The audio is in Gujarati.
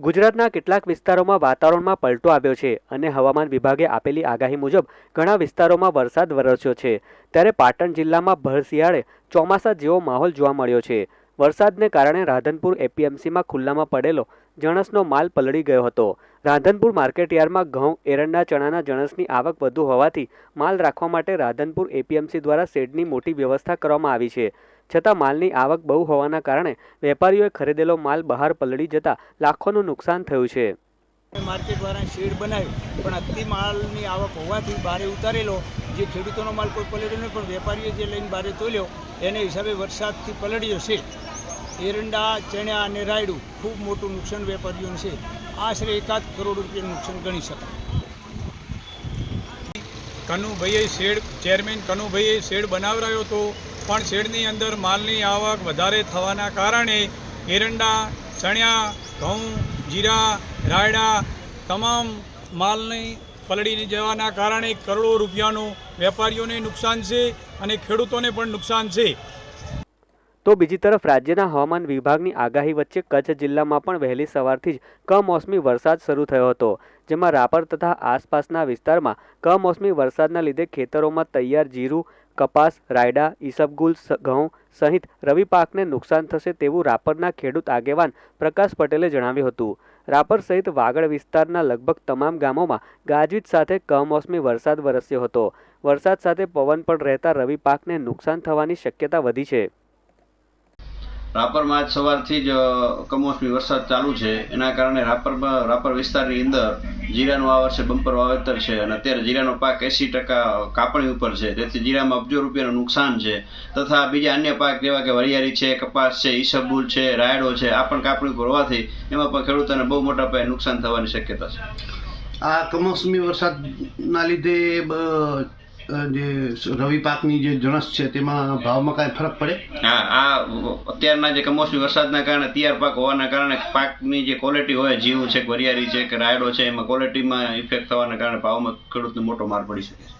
ગુજરાતના કેટલાક વિસ્તારોમાં વાતાવરણમાં પલટો આવ્યો છે અને હવામાન વિભાગે આપેલી આગાહી મુજબ ઘણા વિસ્તારોમાં વરસાદ વરસ્યો છે. ત્યારે પાટણ જિલ્લામાં ભર શિયાળે ચોમાસા જેવો માહોલ જોવા મળ્યો છે. વરસાદને કારણે રાધનપુર એપીએમસીમાં ખુલ્લામાં પડેલો જણસનો માલ પલળી ગયો હતો. રાધનપુર માર્કેટયાર્ડમાં ઘઉં, એરંડા, ચણાના જણસની આવક વધુ હોવાથી માલ રાખવા માટે રાધનપુર એપીએમસી દ્વારા શેડની મોટી વ્યવસ્થા કરવામાં આવી છે. છતાં માલની આવક બહુ હોવાના કારણે વેપારીઓએ ખરીદેલો માલ બહાર પલળી જતા લાખોનું નુકસાન થયું છે. માર્કેટવાળાએ શેડ બનાવ્યું પણ અતિ માલની આવક હોવાથી બારે ઉતારેલો. જે ખેડૂતોનો માલ કોઈ પલળ્યો નહીં પણ વેપારીએ જે લઈને બારે તોલ્યો એને હિસાબે વરસાદથી પલળ્યો છે. એરંડા ચણ્યા અને રાયડું ખૂબ મોટું નુકસાન વેપારીઓને છે. આશરે એકાદ કરોડ રૂપિયાનું નુકસાન ગણી શકાય. કનુભાઈએ શેડ ચેરમેન કનુભાઈએ શેડ બનાવરાયો હતો પણ શેડની અંદર માલની આવક વધારે થવાના કારણે એરંડા, ચણ્યા, ઘઉં, જીરા, રાયડા તમામ માલની પલળી જવાના કારણે કરોડો રૂપિયાનું વેપારીઓને નુકસાન છે અને ખેડૂતોને પણ નુકસાન છે. તો બીજી તરફ રાજ્યના હવામાન વિભાગની આગાહી વચ્ચે કચ્છ જિલ્લામાં પણ વહેલી સવારથી જ કમોસમી વરસાદ શરૂ થયો હતો, જેમાં રાપર તથા આસપાસના વિસ્તારમાં કમોસમી વરસાદના લીધે ખેતરોમાં તૈયાર જીરું કપાસ, રાયડા, ઈસબગુલ ઘઉં સહિત રવિ પાકને નુકસાન થશે તેવું રાપરના ખેડૂત આગેવાન પ્રકાશ પટેલે જણાવ્યું હતું. રાપર સહિત વાગડ વિસ્તારના લગભગ તમામ ગામોમાં ગાજવીજ સાથે કમોસમી વરસાદ વરસ્યો હતો. વરસાદ સાથે પવન પણ રહેતા રવિ પાકને નુકસાન થવાની શક્યતા વધી છે. રાપરમાં આજ સવારથી જ કમોસમી વરસાદ ચાલુ છે. એના કારણે રાપરમાં, રાપર વિસ્તારની અંદર જીરાનું આ વર્ષે બમ્પર વાવેતર છે અને અત્યારે જીરાનો પાક એંસી ટકા કાપણી ઉપર છે. તેથી જીરામાં અબજો રૂપિયાનું નુકસાન છે. તથા બીજા અન્ય પાક જેવા કે વરિયાળી છે, કપાસ છે ઈસબુલ છે, રાયડો છે, આ પણ કાપણી ઉપર હોવાથી એમાં પણ ખેડૂતોને બહુ મોટા પાયે નુકસાન થવાની શક્યતા છે. આ કમોસમી વરસાદના લીધે રવિ પાકની જે જણસ છે, તેમાં ભાવમાં કાંઈ ફરક પડે? હા, આ અત્યારના જે કમોસમી વરસાદના કારણે, તૈયાર પાક હોવાના કારણે પાકની જે ક્વોલિટી હોય, જીવ છે કે વરિયાળી છે કે રાયડો છે, એમાં ક્વોલિટીમાં ઇફેક્ટ થવાના કારણે ભાવમાં ખેડૂતને મોટો માર પડી શકે છે.